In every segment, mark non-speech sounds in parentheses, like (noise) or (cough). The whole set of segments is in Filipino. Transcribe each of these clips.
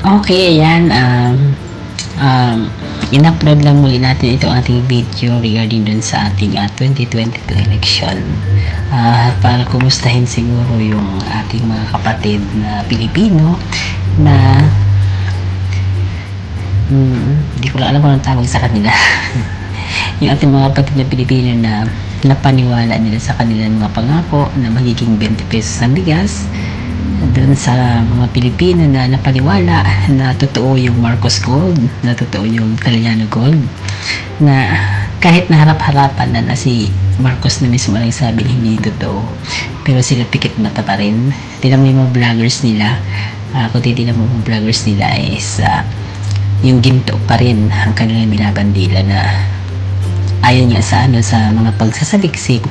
Okay, ayan. Um, um, in-upload lang muli natin ito ating video regarding dun sa ating ah, 2022 election. Ah, para kumustahin siguro yung ating mga kapatid na Pilipino na hmm, hindi ko lang alam kung anong tawag sa kanila. (laughs) yung ating mga kapatid na Pilipino na napaniwala nila sa kanilang mga pangako na magiging 20 pesos ang bigas doon sa mga Pilipino na napaniwala na totoo yung Marcos Gold, na totoo yung Italiano Gold, na kahit naharap-harapan na na si Marcos na mismo lang sabi hindi totoo, pero sila pikit mata pa rin. Tinan mo yung mga vloggers nila, uh, kung titignan mo yung vloggers nila is uh, yung ginto pa rin ang kanilang binabandila na ayon nga sa ano sa mga pagsasaliksik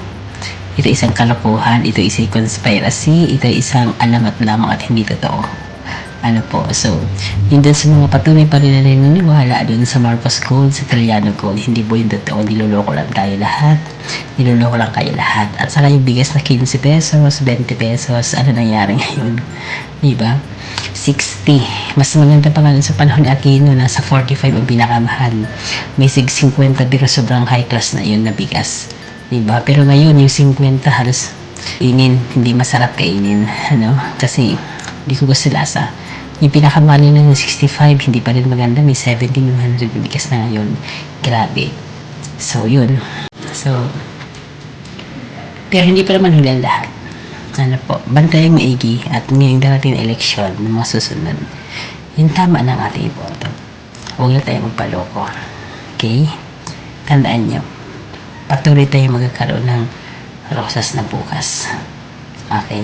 ito isang kalokohan, ito isang conspiracy, ito isang alamat lamang at hindi totoo. Ano po, so, yun dun sa mga patuloy pa rin na naniniwala dun sa Marcos Gold, sa Italiano Gold, hindi po yung totoo, niloloko lang tayo lahat, niloloko lang kayo lahat. At saka yung bigas na 15 pesos, 20 pesos, ano nangyari ngayon? (laughs) Di ba? 60. Mas maganda pa nga dun sa panahon ni Aquino, nasa 45 ang pinakamahal. May sig 50 pero sobrang high class na yun na bigas. Diba? Pero ngayon, yung 50 halos inin, hindi masarap kainin. Ano? Kasi, hindi ko gusto lasa. Yung pinakamali na ng 65, hindi pa rin maganda. May 1700 bigas na ngayon. Grabe. So, yun. So, pero hindi pa naman huli ang lahat. Ano po, bantay ang maigi at ngayong darating na eleksyon ng mga susunod. Yung tama ng ating iboto. Huwag na tayo magpaloko. Okay? Tandaan nyo patuloy tayo magkakaroon ng rosas na bukas. Okay?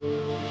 you.